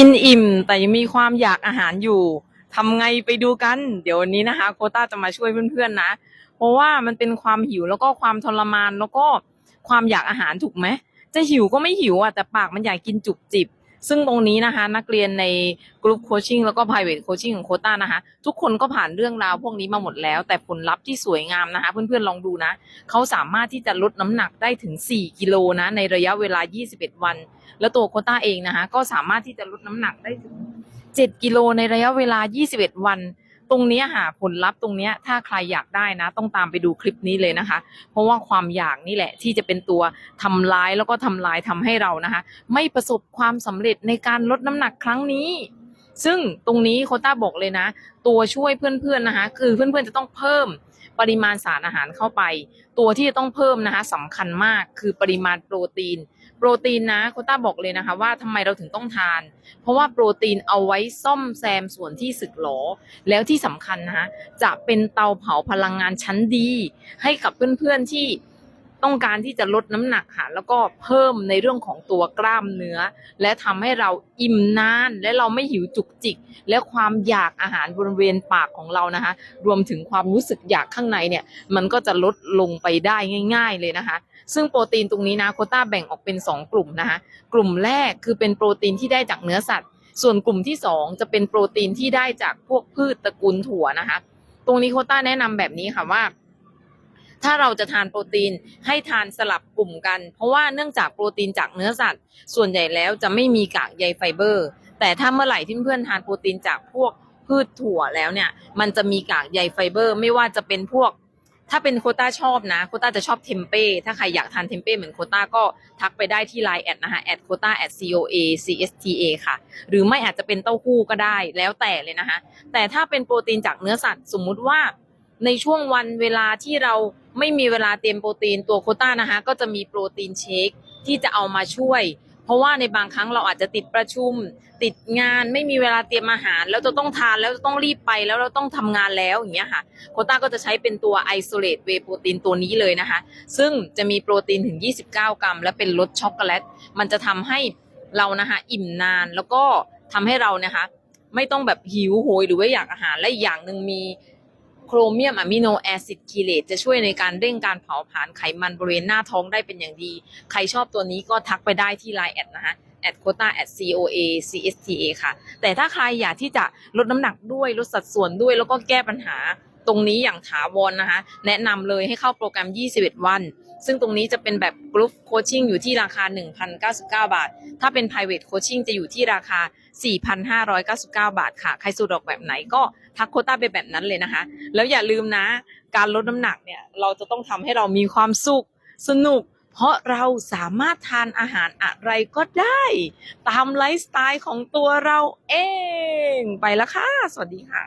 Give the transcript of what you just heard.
กินอิ่มแต่ยังมีความอยากอาหารอยู่ทำไงไปดูกัน เดี๋ยววันนี้นะคะ โคต้าจะมาช่วยเพื่อนๆนะ เพราะว่ามันเป็นความหิวแล้วก็ความทรมานแล้วก็ความอยากอาหารถูกไหม จะหิวก็ไม่หิวอะแต่ปากมันอยากกินจุบจิบ ซึ่งตรงนี้นะคะ นักเรียนในกลุ่มโคชชิ่งแล้วก็ private coaching ของโคต้านะคะ ทุกคนก็ผ่านเรื่องราวพวกนี้มาหมดแล้ว แต่ผลลัพธ์ที่สวยงามนะคะ เพื่อนๆลองดูนะ เขาสามารถที่จะลดน้ำหนักได้ถึง 4 กิโลนะ ในระยะเวลา 21 วัน แล้วตัวโคต้าเองนะคะ ก็สามารถที่จะลดน้ำหนักได้ถึง 7 กิโลในระยะเวลา 21 วัน รงนี้หาผลลัพธ์ตรงนี้ถ้าใครอยากได้นะ ต้องตามไปดูคลิปนี้เลยนะคะ เพราะว่าความอยากนี่แหละที่จะเป็นตัวทำร้ายแล้วก็ทำลายทำให้เรานะคะ ไม่ประสบความสำเร็จในการลดน้ำหนักครั้งนี้ ซึ่งตรงนี้โคต้าบอกเลยนะ ตัวช่วยเพื่อนๆนะคะ คือเพื่อนๆจะต้องเพิ่มปริมาณสารอาหารเข้าไป ตัวที่จะต้องเพิ่มนะคะสำคัญมากคือปริมาณโปรตีน โปรตีนนะโคต้าบอกเลยนะคะ ว่าทำไมเราถึงต้องทาน เพราะว่าโปรตีนเอาไว้ซ่อมแซมส่วนที่สึกหรอ แล้วที่สำคัญนะคะจะเป็นเตาเผาพลังงานชั้นดี ให้กับเพื่อนๆที่ ต้องการที่จะลดน้ำหนักค่ะแล้วก็เพิ่มในเรื่องของตัวกล้ามเนื้อ และทำให้เราอิ่มนานและเราไม่หิวจุกจิก และความอยากอาหารบริเวณปากของเรานะคะ รวมถึงความรู้สึกอยากข้างในเนี่ย มันก็จะลดลงไปได้ง่าย ๆเลยนะคะ ซึ่งโปรตีนตรงนี้นะโคต้าแบ่งออกเป็น 2 กลุ่มนะคะกลุ่มแรกคือเป็นโปรตีนที่ได้จากเนื้อสัตว์ ส่วนกลุ่มที่ 2 จะเป็นโปรตีนที่ได้จากพวกพืชตระกูลถั่วนะคะ ตรงนี้โคต้าแนะนำแบบนี้ค่ะว่า ถ้าเราจะทานโปรตีนให้ทานสลับกลุ่มกัน เพราะว่าเนื่องจากโปรตีนจากเนื้อสัตว์ ส่วนใหญ่แล้วจะไม่มีกากใยไฟเบอร์ แต่ถ้าเมื่อไหร่ที่เพื่อนทานโปรตีนจากพวกพืชถั่วแล้วเนี่ย มันจะมีกากใยไฟเบอร์ ไม่ว่าจะเป็นพวก ถ้าเป็นโคต้าชอบนะ โคต้าจะชอบเทมเป้ถ้าใครอยากทานเทมเป้เหมือนโคต้าก็ทักไปได้ที่ไลน์แอดนะคะแอดโคต้าแอด coa csta ค่ะ หรือไม่อาจจะเป็นเต้าหู้ก็ได้แล้วแต่เลยนะคะแต่ถ้าเป็นโปรตีนจากเนื้อสัตว์สมมุติว่าในช่วงวันเวลาที่เรา ไม่มีเวลาเตรียมโปรตีนตัวโคต้านะคะก็จะมีโปรตีนเชคที่จะเอามาช่วย เพราะว่าในบางครั้งเราอาจจะติดประชุม ติดงานไม่มีเวลาเตรียมอาหาร แล้วจะต้องทานแล้วจะต้องรีบไปแล้วเราต้องทำงานแล้วอย่างเงี้ยค่ะโคต้าก็จะใช้เป็นตัว isolate whey protein ตัวนี้เลยนะคะ ซึ่งจะมีโปรตีนถึง 29 กรัม และเป็นรสช็อกโกแลตมันจะทำให้เรานะคะอิ่มนานแล้วก็ทำให้เรานะคะไม่ต้องแบบหิวโหยหรือว่าอยากอาหารและอย่างหนึ่งมี โครเมียมอะมิโนแอซิดคีเลตจะช่วยในการเร่งการเผาผลาญไขมันบริเวณหน้าท้องได้เป็นอย่างดี ใครชอบตัวนี้ก็ทักไปได้ที่ไลน์แอดนะคะแอดโคต้าแอด coa csta ค่ะ แต่ถ้าใครอยากที่จะลดน้ำหนักด้วย ลดสัดส่วนด้วย แล้วก็แก้ปัญหาตรงนี้อย่างถาวรนะคะ แนะนำเลยให้เข้าโปรแกรม 21 วัน ซึ่งตรงนี้จะเป็นแบบกรุ๊ปโคชชิ่งอยู่ที่ราคา 1,099 บาท ถ้าเป็น private coaching จะอยู่ที่ราคา 4,599 บาทค่ะ ใครสะดวกแบบไหนก็ทักโคต้าไปแบบนั้นเลยนะคะ แล้วอย่าลืมนะ การลดน้ำหนักเนี่ย เราจะต้องทำให้เรามีความสุข สนุก เพราะเราสามารถทานอาหารอะไรก็ได้ ตามไลฟ์สไตล์ของตัวเราเอง ไปแล้วค่ะ สวัสดีค่ะ